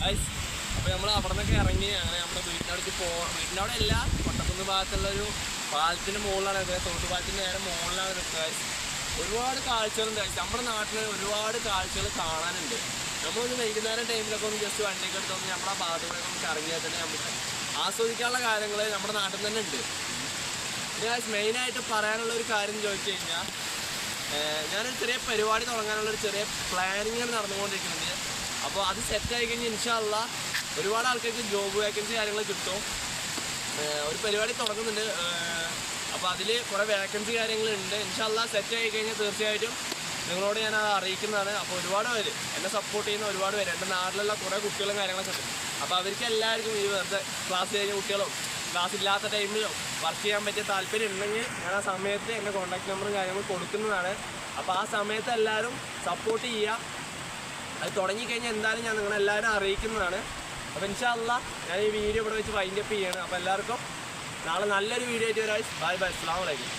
അപ്പോൾ നമ്മൾ അവിടെ നിന്നൊക്കെ ഇറങ്ങി അങ്ങനെ നമ്മുടെ വീടിന്റെ അവിടേക്ക് പോകണം വീടിന്റെ അവിടെ അല്ല കൊട്ടക്കുന്ന് ഭാഗത്തുള്ള ഒരു പാലത്തിന്റെ മുകളിലാണ് നിൽക്കുന്നത് തോട്ടുപാലത്തിന്റെ നേരെ മുകളിലാണ് നിൽക്കുന്നത് ഒരുപാട് കാഴ്ചകളുണ്ട് നമ്മുടെ നാട്ടിൽ ഒരുപാട് കാഴ്ചകൾ കാണാനുണ്ട്. നമ്മളൊന്ന് വൈകുന്നേരം ടൈമിലൊക്കെ ഒന്ന് ജസ്റ്റ് വണ്ടിയൊക്കെ എടുത്തൊന്ന് നമ്മുടെ ആ ഭാഗത്തൂടെ നമുക്ക് ഇറങ്ങിയാൽ തന്നെ നമുക്ക് ആസ്വദിക്കാനുള്ള കാര്യങ്ങൾ നമ്മുടെ നാട്ടിൽ തന്നെ ഉണ്ട്. ഞാൻ മെയിനായിട്ട് പറയാനുള്ള ഒരു കാര്യം ചോദിച്ചു കഴിഞ്ഞാൽ ഞാനൊരു ചെറിയ പരിപാടി തുടങ്ങാനുള്ള ഒരു ചെറിയ പ്ലാനിങ് നടന്നുകൊണ്ടിരിക്കുന്നുണ്ട് അപ്പോൾ അത് സെറ്റ് ആയി കഴിഞ്ഞ് ഇൻഷാല്ല ഒരുപാട് ആൾക്കാർക്ക് ജോബ് വേക്കൻസി കാര്യങ്ങൾ കിട്ടും. ഒരു പരിപാടി തുടങ്ങുന്നുണ്ട്. അപ്പോൾ അതിൽ കുറേ വേക്കൻസി കാര്യങ്ങളുണ്ട് ഇൻഷാല്ല സെറ്റ് ആയി കഴിഞ്ഞാൽ തീർച്ചയായിട്ടും നിങ്ങളോട് ഞാൻ അത് അറിയിക്കുന്നതാണ്. അപ്പോൾ ഒരുപാട് പേര് എന്നെ സപ്പോർട്ട് ചെയ്യുന്ന ഒരുപാട് പേര്. എന്റെ നാട്ടിലുള്ള കുറേ കുട്ടികളും കാര്യങ്ങളൊക്കെ ഉണ്ട്. അപ്പോൾ അവർക്ക് എല്ലാവർക്കും ഈ വെറുതെ ക്ലാസ് കഴിഞ്ഞ കുട്ടികളും ക്ലാസ് ഇല്ലാത്ത ടൈമിലും വർക്ക് ചെയ്യാൻ പറ്റിയ താല്പര്യം ഉണ്ടെങ്കിൽ ഞാൻ ആ സമയത്ത് എന്റെ കോൺടാക്ട് നമ്പറും കാര്യങ്ങളും കൊടുക്കുന്നതാണ്. അപ്പോൾ ആ സമയത്ത് എല്ലാവരും സപ്പോർട്ട് ചെയ്യുക. അത് തുടങ്ങിക്കഴിഞ്ഞാൽ എന്തായാലും ഞാൻ നിങ്ങളെല്ലാവരും അറിയിക്കുന്നതാണ്. അപ്പോൾ ഇൻഷാല്ല ഞാൻ ഈ വീഡിയോ ഇവിടെ വെച്ച് വൈൻഡപ്പ് ചെയ്യണം. അപ്പോൾ എല്ലാവർക്കും നാളെ നല്ലൊരു വീഡിയോ ആയിട്ട് വരാം. ബൈ ബൈ അസ്സാം വലൈക്കും